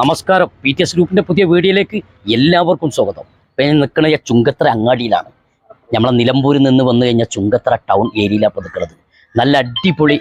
നമസ്കാരം. P T S ഗ്രൂപ്പിന്റെ പുതിയ വീഡിയോയിലേക്ക് എല്ലാവർക്കും സ്വാഗതം. ഇപ്പം ഞാൻ നിൽക്കുന്ന ചുങ്കത്തറ അങ്ങാടിയിലാണ്. നമ്മളെ നിലമ്പൂരിൽ നിന്ന് വന്നു കഴിഞ്ഞാൽ ചുങ്കത്തറ ടൗൺ ഏരിയയിലാണ് നിൽക്കുന്നത് നല്ല അടിപൊളി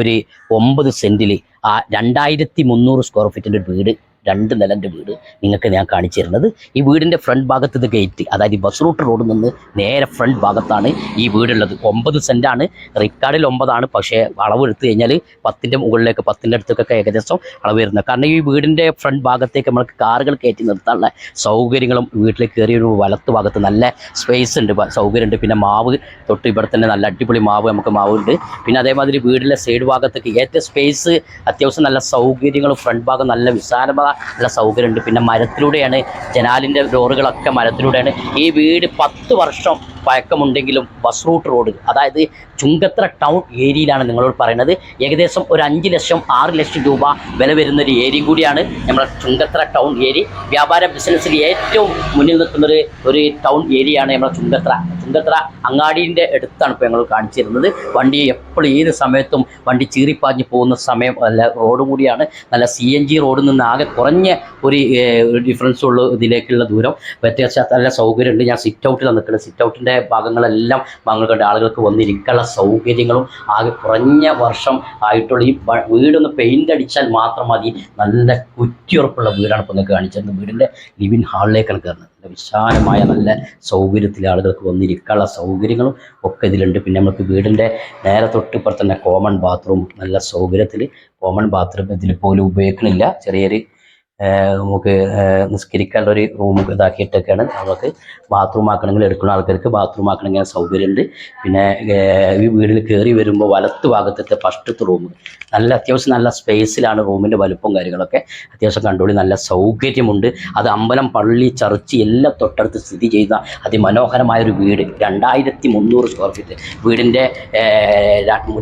ഒരു ഒമ്പത് സെന്റിൽ ആ രണ്ടായിരത്തി മുന്നൂറ് സ്ക്വയർ ഫീറ്റിന്റെ വീട് രണ്ട് നിലന്റെ വീട് നിങ്ങൾക്ക് ഞാൻ കാണിച്ചു തരുന്നത്. ഈ വീടിന്റെ ഫ്രണ്ട് ഭാഗത്ത് ഇത് ഗേറ്റ് അതായത് ബസ് റൂട്ട് റോഡിൽ നിന്ന് നേരെ ഫ്രണ്ട് ഭാഗത്താണ് ഈ വീടുള്ളത്. ഒമ്പത് സെന്റാണ് റിക്കാർഡിൽ ഒമ്പതാണ്. പക്ഷേ അളവ് എടുത്തു കഴിഞ്ഞാൽ പത്തിന്റെ മുകളിലേക്ക് പത്തിന്റെ അടുത്തേക്കൊക്കെ ഏകദേശം അളവ് വരുന്നത്. കാരണം ഈ വീടിന്റെ ഫ്രണ്ട് ഭാഗത്തേക്ക് നമുക്ക് കാറുകൾ കയറ്റി നിർത്താനുള്ള സൗകര്യങ്ങളും വീട്ടിലേക്ക് കയറിയ ഒരു വലത്ത് ഭാഗത്ത് നല്ല സ്പേസ് ഉണ്ട്. സൗകര്യമുണ്ട് പിന്നെ മാവ് തൊട്ട് ഇവിടെ തന്നെ നല്ല അടിപൊളി മാവ് നമുക്ക് മാവുണ്ട്. പിന്നെ അതേമാതിരി വീടിന്റെ സൈഡ് ഭാഗത്തേക്ക് ഏറ്റവും സ്പേസ് അത്യാവശ്യം നല്ല സൗകര്യങ്ങളും ഫ്രണ്ട് ഭാഗം നല്ല വിശാലമായ നല്ല സൗകര്യമുണ്ട്. പിന്നെ മരത്തിലൂടെയാണ് ജനാലിന്റെ ഡോറുകളൊക്കെ മരത്തിലൂടെയാണ്. ഈ വീട് പത്ത് വർഷം പഴക്കമുണ്ടെങ്കിലും ബസ് റൂട്ട് റോഡ് അതായത് ചുങ്കത്ര ടൗൺ ഏരിയയിലാണ് നിങ്ങളോട് പറയുന്നത്. ഏകദേശം ഒരു അഞ്ച് ലക്ഷം ആറ് ലക്ഷം രൂപ വില വരുന്ന ഒരു ഏരിയ കൂടിയാണ് നമ്മുടെ ചുങ്കത്ര ടൗൺ ഏരിയ വ്യാപാര ബിസിനസ്സിൽ ഏറ്റവും മുന്നിൽ നിൽക്കുന്നൊരു ഒരു ടൗൺ ഏരിയയാണ് നമ്മുടെ ചുങ്കത്ര. ചുങ്കത്ര അങ്ങാടിന്റെ അടുത്താണ് ഇപ്പോൾ ഞങ്ങൾ കാണിച്ചു തരുന്നത് വണ്ടി എപ്പോഴും ഏത് സമയത്തും വണ്ടി ചീറിപ്പാഞ്ഞ് പോകുന്ന സമയം അല്ല റോഡ് കൂടിയാണ്. നല്ല സി എൻ ജി റോഡിൽ നിന്ന് ആകെ കുറഞ്ഞ ഒരു ഡിഫറൻസ് ഉള്ള ഇതിലേക്കുള്ള ദൂരം. വ്യത്യാസം നല്ല സൗകര്യമുണ്ട്. ഞാൻ സിറ്റ് ഔട്ടിലാണ് നിൽക്കുന്നത്. സിറ്റ് ഔട്ടിന്റെ ഭാഗങ്ങളെല്ലാം ഭാഗങ്ങളുണ്ട് ആളുകൾക്ക് വന്നിരിക്കാനുള്ള സൗകര്യങ്ങളും ആകെ കുറഞ്ഞ വർഷം ആയിട്ടുള്ള ഈ വീടൊന്ന് പെയിന്റ് അടിച്ചാൽ മാത്രം മതി. നല്ല കുറ്റിയുറപ്പുള്ള വീടാണ് ഇപ്പോൾ നിങ്ങൾക്ക് കാണിച്ചത് വീടിന്റെ ലിവിൻ ഹാളിലേക്കാണ് കയറുന്നത്. വിശാലമായ നല്ല സൗകര്യത്തിൽ ആളുകൾക്ക് വന്നിരിക്കാനുള്ള സൗകര്യങ്ങളും ഒക്കെ ഇതിലുണ്ട്. പിന്നെ നമുക്ക് വീടിന്റെ നേരെ തൊട്ടിപ്പുറത്ത് തന്നെ കോമൺ ബാത്റൂം നല്ല സൗകര്യത്തിൽ കോമൺ ബാത്റൂം ഇതിൽ പോലും ഉപയോഗിക്കണില്ല. ചെറിയൊരു നമുക്ക് നിസ്കരിക്കേണ്ട ഒരു റൂം ഇതാക്കിയിട്ടൊക്കെയാണ് നമുക്ക് ബാത്റൂം ആക്കണമെങ്കിൽ എടുക്കുന്ന ആൾക്കാർക്ക് ബാത്റൂം ആക്കണമെങ്കിൽ സൗകര്യമുണ്ട്. പിന്നെ ഈ വീടിൽ കയറി വരുമ്പോൾ വലത്ത് ഭാഗത്തത്തെ ഫസ്റ്റത്തെ റൂം നല്ല അത്യാവശ്യം നല്ല സ്പേസിലാണ് റൂമിന്റെ വലുപ്പവും കാര്യങ്ങളൊക്കെ അത്യാവശ്യം കണ്ടുപിടി നല്ല സൗകര്യമുണ്ട്. അത് അമ്പലം പള്ളി ചർച്ച് എല്ലാം തൊട്ടടുത്ത് സ്ഥിതി ചെയ്യുന്ന അതിമനോഹരമായ ഒരു വീട് രണ്ടായിരത്തി മുന്നൂറ് സ്ക്വയർ ഫീറ്റ് വീടിന്റെ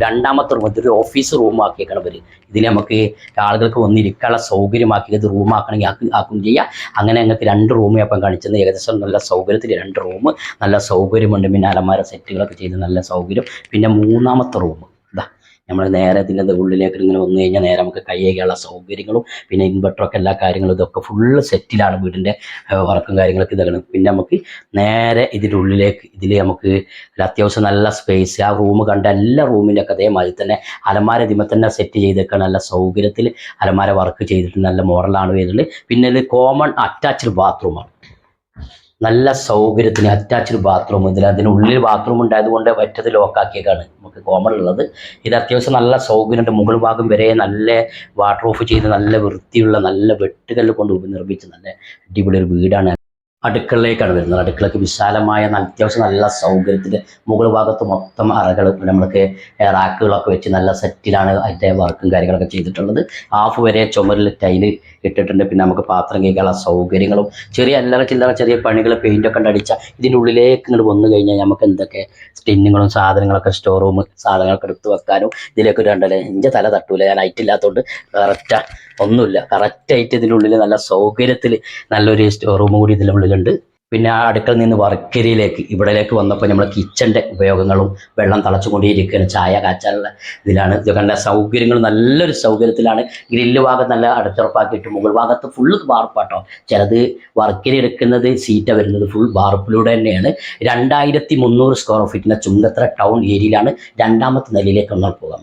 രണ്ടാമത്തെ റൂം ഇതൊരു ഓഫീസ് റൂമാക്കിയേക്കണം അവർ ഇതിൽ നമുക്ക് ആളുകൾക്ക് വന്നിരിക്കാനുള്ള സൗകര്യമാക്കി ഇത് റൂമാക്കണമെങ്കിൽ ആക്കി ആക്കും ചെയ്യാം. അങ്ങനെ ഞങ്ങൾക്ക് രണ്ട് റൂം അപ്പം കാണിച്ചത് ഏകദേശം നല്ല സൗകര്യത്തിൽ രണ്ട് റൂം നല്ല സൗകര്യമുണ്ട്. പിന്നെ അലമാര സെറ്റുകളൊക്കെ ചെയ്ത് നല്ല സൗകര്യം. പിന്നെ മൂന്നാമത്തെ റൂം ഇതാ നമ്മൾ നേരെ ഇതിന്റെ ഉള്ളിലേക്ക് ഇങ്ങനെ വന്നു കഴിഞ്ഞാൽ നേരെ നമുക്ക് കയ്യേക്കുള്ള സൗകര്യങ്ങളും പിന്നെ ഇൻവെർട്ടറൊക്കെ എല്ലാ കാര്യങ്ങളും ഇതൊക്കെ ഫുള്ള് സെറ്റിലാണ് വീടിന്റെ വർക്കും കാര്യങ്ങളൊക്കെ ഇതാണ് പിന്നെ നമുക്ക് നേരെ ഇതിന്റെ ഉള്ളിലേക്ക് ഇതിൽ നമുക്ക് അത്യാവശ്യം നല്ല സ്പേസ് ആ റൂം കണ്ട എല്ലാ റൂമിന്റെ ഒക്കെ അതേമാതിരി തന്നെ അലമാര ഇതിമ തന്നെ സെറ്റ് ചെയ്തേക്കാൻ നല്ല സൗകര്യത്തിൽ അലമാര വർക്ക് ചെയ്തിട്ട് നല്ല മോഡലാണ് വരുന്നത്. പിന്നെ ഇത് കോമൺ അറ്റാച്ച്ഡ് ബാത്റൂമാണ് നല്ല സൗകര്യത്തിന് അറ്റാച്ച്ഡ് ബാത്റൂം ഇതിൽ അതിനുള്ളിൽ ബാത്റൂം ഉണ്ടായതുകൊണ്ട് ഒറ്റത് ലോക്കാക്കിയേക്കാണ് നമുക്ക് കോമൺ ഉള്ളത്. ഇത് അത്യാവശ്യം നല്ല സൗകര്യമുണ്ട്. മുകൾ ഭാഗം വരെ നല്ല വാട്ടർ ഓഫ് ചെയ്ത് നല്ല വൃത്തിയുള്ള നല്ല വെട്ടുകല്ല് കൊണ്ട് നിർമ്മിച്ച നല്ല അടിപൊളി ഒരു വീടാണ്. അടുക്കളയിലേക്കാണ് വരുന്നത്. അടുക്കളയ്ക്ക് വിശാലമായ അത്യാവശ്യം നല്ല സൗകര്യത്തിൽ മുകൾ ഭാഗത്ത് മൊത്തം അറകൾ നമ്മൾക്ക് റാക്കുകളൊക്കെ വെച്ച് നല്ല സെറ്റിലാണ് അതിന്റെ വർക്കും കാര്യങ്ങളൊക്കെ ചെയ്തിട്ടുള്ളത്. ഹാഫ് വരെ ചുമരിൽ ടൈൽ ഇട്ടിട്ടുണ്ട്. പിന്നെ നമുക്ക് പാത്രം കേൾക്കാനുള്ള സൗകര്യങ്ങളും ചെറിയ അല്ലറ ചില്ലറ ചെറിയ പണികൾ പെയിന്റൊക്കെ കണ്ടടിച്ച ഇതിന്റെ ഉള്ളിലേക്ക് ഇങ്ങോട്ട് വന്നു കഴിഞ്ഞാൽ നമുക്ക് എന്തൊക്കെ സ്റ്റിന്നുകളും സാധനങ്ങളൊക്കെ സ്റ്റോർ റൂം സാധനങ്ങളൊക്കെ എടുത്ത് വെക്കാനും ഇതിലേക്ക് ഒരു രണ്ടല്ലേ എന്റെ തല തട്ടൂല ഞാൻ ഹൈറ്റ് ഇല്ലാത്തതുകൊണ്ട് കറക്റ്റാ ഒന്നുമില്ല. കറക്റ്റായിട്ട് ഇതിന്റെ ഉള്ളിൽ നല്ല സൗകര്യത്തിൽ നല്ലൊരു സ്റ്റോർ റൂം കൂടി ഇതിന്റെ ഉള്ളിലുണ്ട് പിന്നെ ആ അടുക്കളയിൽ നിന്ന് വർക്കരിയിലേക്ക് ഇവിടേക്ക് വന്നപ്പോൾ നമ്മൾ കിച്ചന്റെ ഉപയോഗങ്ങളും വെള്ളം തളച്ചുകൊണ്ടേയിരിക്കുകയാണ് ചായ കാച്ചാനുള്ള ഇതിലാണ്. ഇതൊക്കെ സൗകര്യങ്ങൾ നല്ലൊരു സൗകര്യത്തിലാണ്. ഗ്രില്ല് ഭാഗം നല്ല അടച്ചുറപ്പാക്കിയിട്ട് മുകൾ ഭാഗത്ത് ഫുള്ള് വാർപ്പാട്ടോ ചിലത് വർക്കരി എടുക്കുന്നത് സീറ്റ വരുന്നത് ഫുൾ വാർപ്പിലൂടെ തന്നെയാണ്. രണ്ടായിരത്തി മുന്നൂറ് സ്ക്വയർ ഫീറ്റിന്റെ ചുങ്കത്ര ടൗൺ ഏരിയയിലാണ് രണ്ടാമത്തെ നിലയിലേക്ക് നമ്മൾ പോകാം.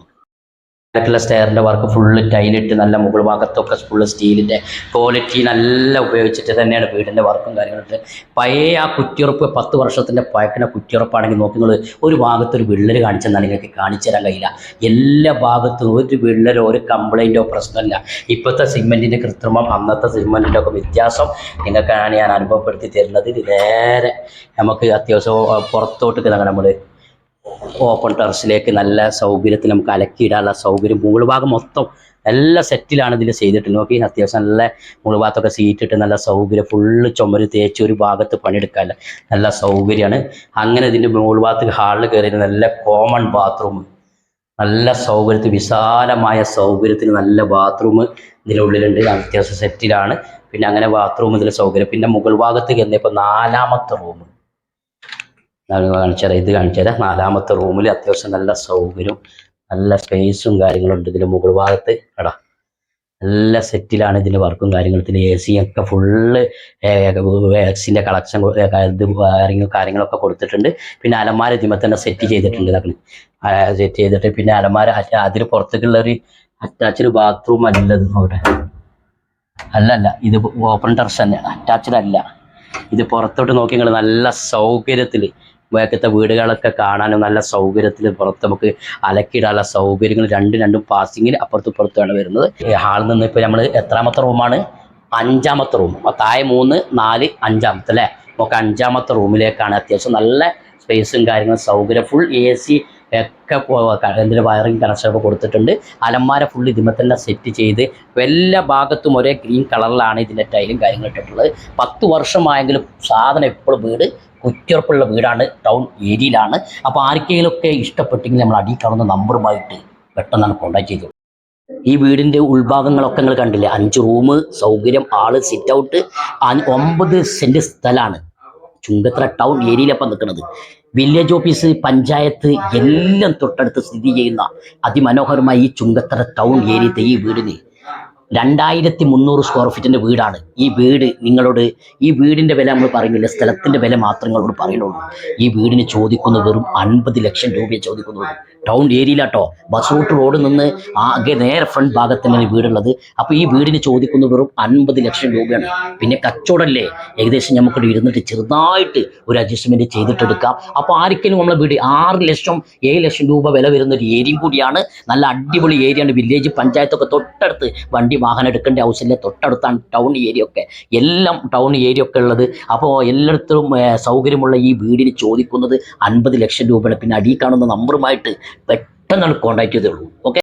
ുള്ള സ്റ്റെയറിന്റെ വർക്ക് ഫുള്ള് ടൈലിട്ട് നല്ല മുകൾ ഭാഗത്തൊക്കെ ഫുള്ള് സ്റ്റീലിന്റെ ക്വാളിറ്റി നല്ല ഉപയോഗിച്ചിട്ട് തന്നെയാണ് വീടിന്റെ വർക്കും കാര്യങ്ങളൊക്കെ. പഴയ ആ കുറ്റിയുറപ്പ് പത്ത് വർഷത്തിന്റെ പഴക്കിന കുറ്റിയുറപ്പാണെങ്കിൽ നോക്കി നിങ്ങൾ ഒരു ഭാഗത്ത് ഒരു വിള്ളൽ കാണിച്ചെന്നാൽ നിങ്ങൾക്ക് കാണിച്ചു തരാൻ കഴിയില്ല. എല്ലാ ഭാഗത്തും ഒരു വിള്ളലോ ഒരു കംപ്ലൈന്റോ പ്രശ്നമില്ല. ഇപ്പോഴത്തെ സിമെന്റിന്റെ കൃത്രിമം അന്നത്തെ സിമെന്റിന്റെ ഒക്കെ വ്യത്യാസം നിങ്ങൾക്കാണ് ഞാൻ അനുഭവപ്പെടുത്തി തരുന്നത്. നേരെ നമുക്ക് അത്യാവശ്യം പുറത്തോട്ട് നമ്മൾ ഓപ്പൺ ടെറസിലേക്ക് നല്ല സൗകര്യത്തിൽ നമുക്ക് അലക്കിയിടാനുള്ള സൗകര്യം. മുകൾ ഭാഗം മൊത്തം എല്ലാ സെറ്റിലാണ് ഇതിൽ ചെയ്തിട്ട് നോക്കി അത്യാവശ്യം നല്ല മുകൾ ഭാഗത്തൊക്കെ സീറ്റ് ഇട്ട് നല്ല സൗകര്യം ഫുള്ള് ചുമര് തേച്ച് ഒരു ഭാഗത്ത് പണിയെടുക്കാല്ല നല്ല സൗകര്യമാണ്. അങ്ങനെ ഇതിന്റെ മുകൾ ഭാഗത്ത് ഹാളിൽ കയറി നല്ല കോമൺ ബാത്റൂം നല്ല സൗകര്യത്തിൽ വിശാലമായ സൗകര്യത്തിന് നല്ല ബാത്റൂം ഇതിനുള്ളിലുണ്ട് അത്യാവശ്യം സെറ്റിലാണ് പിന്നെ അങ്ങനെ ബാത്റൂം ഇതിൽ സൗകര്യം. പിന്നെ മുകൾ ഭാഗത്ത് ചെന്നപ്പോൾ നാലാമത്തെ റൂം കാണിച്ചു തരാം. ഇത് കാണിച്ചു തരാം. നാലാമത്തെ റൂമിൽ അത്യാവശ്യം നല്ല സൗകര്യം നല്ല സ്പേസും കാര്യങ്ങളും ഉണ്ട് ഇതിന്റെ മുകൾ ഭാഗത്ത്. എടാ നല്ല സെറ്റിലാണ് ഇതിന്റെ വർക്കും കാര്യങ്ങളും. ഇതിന്റെ എ സി ഒക്കെ ഫുള്ള് വാക്സിന്റെ കളക്ഷൻ ഇത് കാര്യങ്ങളൊക്കെ കൊടുത്തിട്ടുണ്ട്. പിന്നെ അലമാര ഇതിമ തന്നെ സെറ്റ് ചെയ്തിട്ടുണ്ട്. ഇതാക്കണ് സെറ്റ് ചെയ്തിട്ട് പിന്നെ അലമാര അതിന് പുറത്തേക്കുള്ള ഒരു അറ്റാച്ച്ഡ് ബാത്റൂം അല്ലത് അവിടെ അല്ല അല്ല. ഇത് ഓപ്പൺ ടെറസ് തന്നെ അറ്റാച്ച്ഡ് അല്ല. ഇത് പുറത്തോട്ട് നോക്കി നിങ്ങൾ നല്ല സൗകര്യത്തിൽ വേക്കത്തെ വീടുകളൊക്കെ കാണാനും നല്ല സൗകര്യത്തിൽ പുറത്ത് നമുക്ക് അലക്കിടാനുള്ള സൗകര്യങ്ങൾ രണ്ടും രണ്ടും പാസിങ്ങിൽ അപ്പുറത്തും ഇപ്പുറത്തുമാണ് വരുന്നത്. ഹാളിൽ നിന്ന് ഇപ്പോൾ നമ്മൾ എത്രാമത്തെ റൂമാണ് അഞ്ചാമത്തെ റൂം താഴെ മൂന്ന് നാല് അഞ്ചാമത്തെ അല്ലേ? നമുക്ക് അഞ്ചാമത്തെ റൂമിലേക്കാണ് അത്യാവശ്യം നല്ല സ്പേസും കാര്യങ്ങളും സൗകര്യം. ഫുൾ എ സി ഒക്കെ എന്തിന് വയറിങ് കണക്ഷൻ ഒക്കെ കൊടുത്തിട്ടുണ്ട്. അലമാര ഫുൾ ഇതിമ തന്നെ സെറ്റ് ചെയ്ത് എല്ലാ ഭാഗത്തും ഒരേ ഗ്രീൻ കളറിലാണ് ഇതിന്റെ ടൈലും കാര്യങ്ങളും ഇട്ടിട്ടുള്ളത്. പത്ത് വർഷമായെങ്കിലും സാധനം എപ്പോഴും വീട് കുറ്റിയുറപ്പുള്ള വീടാണ് ടൗൺ ഏരിയയിലാണ്. അപ്പോൾ ആർക്കെങ്കിലുമൊക്കെ ഇഷ്ടപ്പെട്ടെങ്കിൽ നമ്മൾ അടി കാണുന്ന നമ്പറുമായിട്ട് പെട്ടെന്നാണ് കോൺടാക്ട് ചെയ്തത് ഈ വീടിന്റെ ഉൾഭാഗങ്ങളൊക്കെ നിങ്ങൾ കണ്ടില്ലേ? അഞ്ച് റൂം സൗകര്യം ആൾ സിറ്റ് ഔട്ട് ഒമ്പത് സെന്റ് സ്ഥലമാണ്. ചുങ്കത്ര ടൗൺ ഏരിയയിലപ്പം നിൽക്കുന്നത്. വില്ലേജ് ഓഫീസ് പഞ്ചായത്ത് എല്ലാം തൊട്ടടുത്ത് സ്ഥിതി ചെയ്യുന്ന അതിമനോഹരമായ ഈ ചുങ്കത്തറ ടൗൺ ഏരിയത്തെ ഈ വീടിന് രണ്ടായിരത്തി മുന്നൂറ് സ്ക്വയർ ഫീറ്റിന്റെ വീടാണ്. ഈ വീട് നിങ്ങളോട് ഈ വീടിന്റെ വില നമ്മൾ പറയുന്നില്ല സ്ഥലത്തിന്റെ വില മാത്രം നിങ്ങളോട് പറയുന്നുള്ളൂ. ഈ വീടിന് ചോദിക്കുന്ന വെറും അൻപത് ലക്ഷം രൂപയെ ചോദിക്കുന്നുള്ളൂ ടൗൺ ഏരിയയിലാട്ടോ ബസ് റൂട്ട് റോഡ് നിന്ന് ആകെ നേരെ ഫ്രണ്ട് ഭാഗത്ത് തന്നെയാണ് ഈ വീടുള്ളത്. അപ്പോൾ ഈ വീടിന് ചോദിക്കുന്ന വെറും അൻപത് ലക്ഷം രൂപയാണ്. പിന്നെ കച്ചവടമല്ലേ ഏകദേശം നമുക്കിവിടെ ഇരുന്നിട്ട് ചെറുതായിട്ട് ഒരു അഡ്ജസ്റ്റ്മെന്റ് ചെയ്തിട്ടെടുക്കാം. അപ്പോൾ ആർക്കെങ്കിലും നമ്മളെ വീട് ആറ് ലക്ഷം ഏഴ് ലക്ഷം രൂപ വില വരുന്ന ഒരു ഏരിയയും കൂടിയാണ്. നല്ല അടിപൊളി ഏരിയയാണ്. വില്ലേജ് പഞ്ചായത്തൊക്കെ തൊട്ടടുത്ത് വണ്ടി വാഹനം എടുക്കേണ്ട ആവശ്യമില്ല. തൊട്ടടുത്താണ് ടൗൺ ഏരിയ ഒക്കെ. എല്ലാം ടൗൺ ഏരിയ ഒക്കെ ഉള്ളത്. അപ്പോൾ എല്ലായിടത്തും സൗകര്യമുള്ള ഈ വീടിന് ചോദിക്കുന്നത് അൻപത് ലക്ഷം രൂപയാണ് പിന്നെ അടിയിൽ കാണുന്ന നമ്പറുമായിട്ട് പെട്ടെന്നാണ് കോൺടാക്ട് ചെയ്തേ ഉള്ളൂ. ഓക്കെ